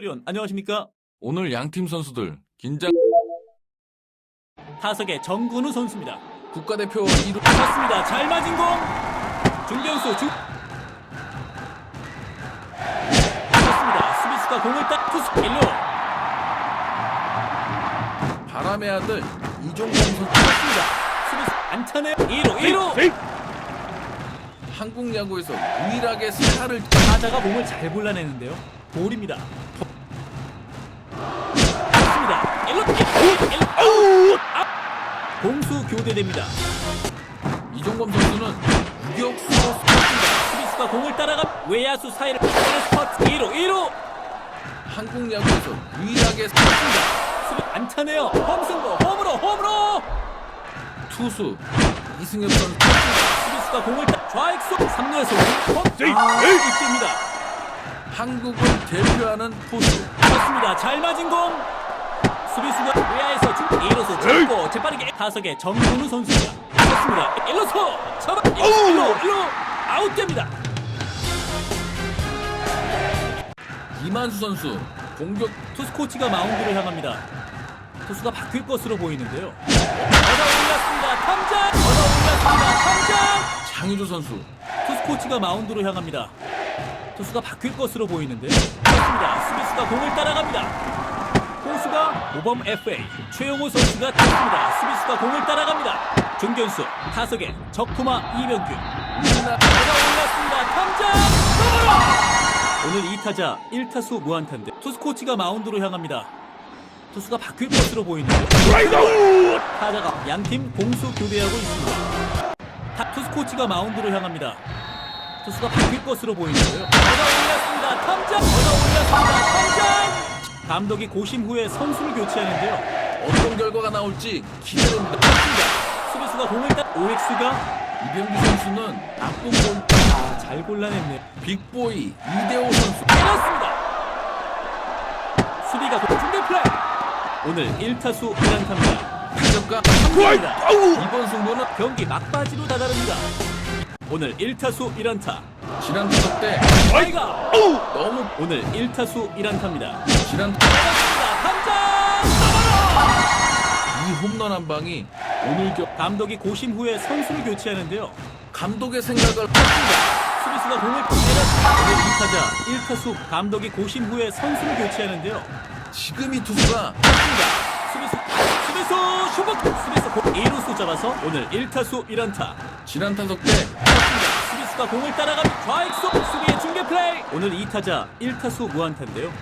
의원 안녕하십니까? 오늘 양팀 선수들 긴장 타석의 정근우 선수입니다. 국가대표 1루 맞습니다. 잘 맞은 공. 중견수 중. 맞습니다. 수비수가 공을 딱 투수 1루. 바람의 아들 이종범 선수 맞습니다. 수비수 안타네 2루 1루. 한국 야구에서 유일하게 스타를 타자가 몸을 잘 골라내는데요. 볼입니다. 공수 교대됩니다. 이종범 선수는 유격수로 스포츠입니다. 수비수가 공을 따라가 외야수 사이를 스퍼트 2루 1루. 한국 야구에서 유일하게 스포츠입니다. 수비 안타네요. 홈승부 홈으로 홈으로. 투수 이승엽 선수. 수비수가 공을 따 좌익수 3루에서 홈. 아, 이뜹니다. 한국을 대표하는 포수 맞습니다. 잘 맞은 공. 수비수가 외야에서 중 2루수 잡고 재빠르게 타석에 정근우 선수입니다. 맞습니다. 1루수 잡아 1루 1루 아웃됩니다. 이만수 선수 공격 투수 코치가 마운드를 향합니다. 투수가 바뀔 것으로 보이는데요. 얻어 올렸습니다. 탐장! 얻어 올렸습니다. 탐장! 장유주 선수 투수 코치가 마운드로 향합니다. 투수가 바뀔 것으로 보이는데요. 그렇습니다. 수비수가 공을 따라갑니다. 모범 FA 최용호 선수가 탔습니다. 수비수가 공을 따라갑니다. 중견수 타석에 적토마 이병규 얻어 올렸습니다. 탐장! 오늘 2타자 1타수 무안타인데 투수 코치가 마운드로 향합니다. 투수가 바뀔 것으로 보이는데 타자가 양팀 공수 교대하고 있습니다. 타- 투수 코치가 마운드로 향합니다. 투수가 바뀔 것으로 보이는데요. 올렸습니다. 탐장! 올렸습니다. 탐장! 감독이 고심 후에 선수를 교체하는데요. 어떤 결과가 나올지 기대됩니다. 맞습니다. 수비수가 공을 따 오엑스가 이병규 선수는 나쁜 볼 아, 잘 골라냈네요. 빅보이 이대호 선수 때렸습니다. 수비가 공 중대 플레이. 오늘 1타수 1안타입니다. 타격과 3입니다 이번 승부는 경기 막바지로 다다릅니다. 오늘 1타수 1안타. 지난 타석 때 아이가 너무 오늘 1타수 1안타입니다. 지난! 이 홈런 한 방이 오늘 겨 감독이 고심 후에 선수를 교체하는데요. 감독의 생각을 수비수가 공을. 오늘 2타자 1타수 감독이 고심 후에 선수를 교체하는데요. 지금 이 투수가 수비수 수비수 슈퍼 수비수 공 2루수 잡아서 오늘 1타수 1안타. 지난 타석 때 수비수가 공을 따라가며 좌익수 수비의 중계 플레이. 오늘 2타자 1타수 무안타인데요.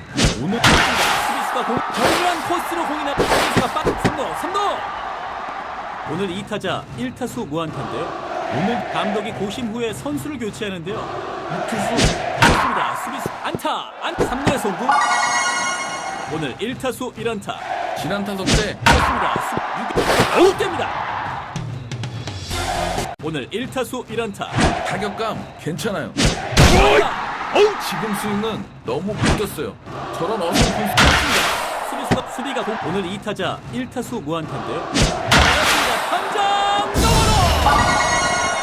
오늘 수비수가 공 절묘한 코스로 공이 나 수비수가 빡 3루 3루. 오늘 2타자 1타수 무안타인데요. 오늘 감독이 고심 후에 선수를 교체하는데요. 투수 그렇습니다. 수비수 안타 안 3루의 송구. 오늘 1타수 1안타. 지난 타석 때 그렇습니다. 수, 아웃됩니다. 오늘 1타수 1안타. 타격감 괜찮아요. 안타. 지금 스윙은 너무 붙었어요. 저런 어설픈 스윙 수비수가 수비가 공 오늘 2타자 1타수 무안타인데요. 더블로.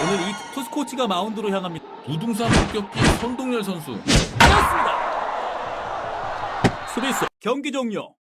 오늘 이 투수 코치가 마운드로 향합니다. 부동산 폭격기 선동열 선수. 수비수 경기 종료.